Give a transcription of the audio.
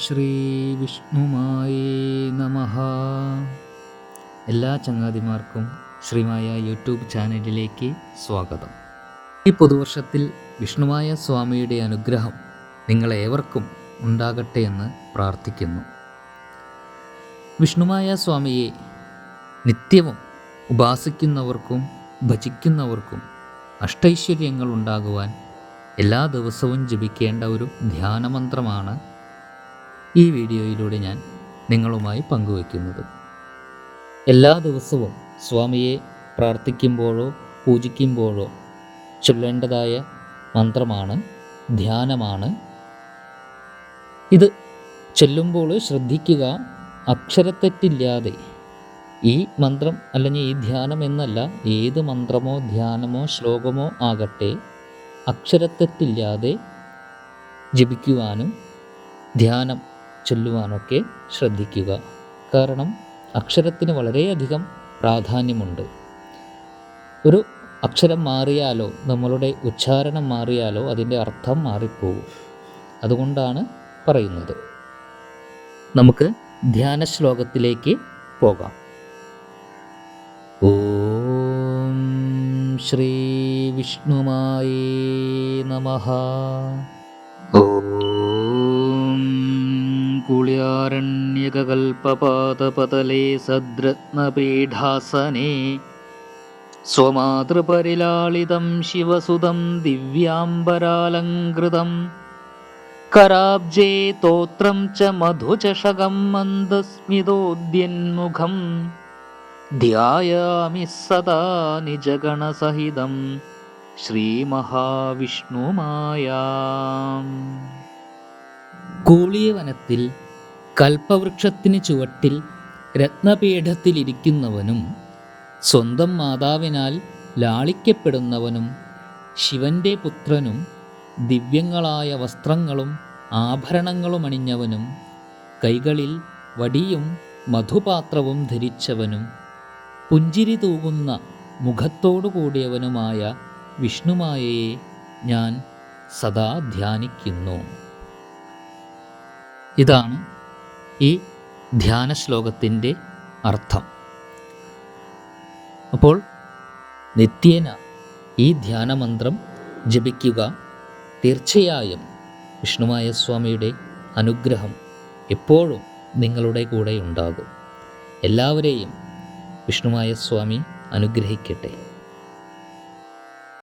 ശ്രീ വിഷ്ണുമായി നമഹ എല്ലാ ചങ്ങാതിമാർക്കും ശ്രീമായ യൂട്യൂബ് ചാനലിലേക്ക് സ്വാഗതം. ഈ പുതുവർഷത്തിൽ വിഷ്ണുമായ സ്വാമിയുടെ അനുഗ്രഹം നിങ്ങളേവർക്കും ഉണ്ടാകട്ടെ എന്ന് പ്രാർത്ഥിക്കുന്നു. വിഷ്ണുമായ സ്വാമിയെ നിത്യവും ഉപാസിക്കുന്നവർക്കും ഭജിക്കുന്നവർക്കും അഷ്ടൈശ്വര്യങ്ങൾ ഉണ്ടാകുവാൻ എല്ലാ ദിവസവും ജപിക്കേണ്ട ഒരു ധ്യാനമന്ത്രമാണ് ഈ വീഡിയോയിലൂടെ ഞാൻ നിങ്ങളുമായി പങ്കുവയ്ക്കുന്നത്. എല്ലാ ദിവസവും സ്വാമിയെ പ്രാർത്ഥിക്കുമ്പോഴോ പൂജിക്കുമ്പോഴോ ചൊല്ലേണ്ടതായ മന്ത്രമാണ് ധ്യാനമാണ്. ഇത് ചൊല്ലുമ്പോൾ ശ്രദ്ധിക്കുക അക്ഷരത്തെറ്റില്ലാതെ ഈ മന്ത്രം അല്ലെങ്കിൽ ഈ ധ്യാനം എന്നല്ല ഏത് മന്ത്രമോ ധ്യാനമോ ശ്ലോകമോ ആകട്ടെ അക്ഷരത്തെറ്റില്ലാതെ ജപിക്കുവാനും ധ്യാനം ചൊല്ലുവാനൊക്കെ ശ്രദ്ധിക്കുക. കാരണം അക്ഷരത്തിന് വളരെയധികം പ്രാധാന്യമുണ്ട്. ഒരു അക്ഷരം മാറിയാലോ നമ്മളുടെ ഉച്ചാരണം മാറിയാലോ അതിന്റെ അർത്ഥം മാറിപ്പോകും അതുകൊണ്ടാണ് പറയുന്നത്. നമുക്ക് ധ്യാന ശ്ലോകത്തിലേക്ക് പോകാം. ഓം ശ്രീ विष्णुमाये नमः। ॐ कुल्यारण्यककल्पपातपतले सद्रत्नपीठासने स्वमातृपरिलालितं शिवसुतं दिव्याम्बरालङ्कृतम् कराब्जे तोत्रं च मधुचषकं मन्दस्मितोऽद्यन्मुखं ध्यायामि सदा निजगणसहितम्। ശ്രീമഹാവിഷ്ണുമായാം. കൂളിയവനത്തിൽ കൽപ്പവൃക്ഷത്തിന് ചുവട്ടിൽ രത്നപീഠത്തിലിരിക്കുന്നവനും സ്വന്തം മാതാവിനാൽ ലാളിക്കപ്പെടുന്നവനും ശിവന്റെ പുത്രനും ദിവ്യങ്ങളായ വസ്ത്രങ്ങളും ആഭരണങ്ങളും അണിഞ്ഞവനും കൈകളിൽ വടിയും മധുപാത്രവും ധരിച്ചവനും പുഞ്ചിരി തൂകുന്ന മുഖത്തോടു കൂടിയവനുമായ വിഷ്ണുമായയെ ഞാൻ സദാ ധ്യാനിക്കുന്നു. ഇതാണ് ഈ ധ്യാന ശ്ലോകത്തിന്റെ അർത്ഥം. അപ്പോൾ നിത്യേന ഈ ധ്യാനമന്ത്രം ജപിക്കുക തീർച്ചയായും വിഷ്ണുമായ സ്വാമിയുടെ അനുഗ്രഹം എപ്പോഴും നിങ്ങളുടെ കൂടെ ഉണ്ടാകും. എല്ലാവരെയും വിഷ്ണുമായ സ്വാമി അനുഗ്രഹിക്കട്ടെ.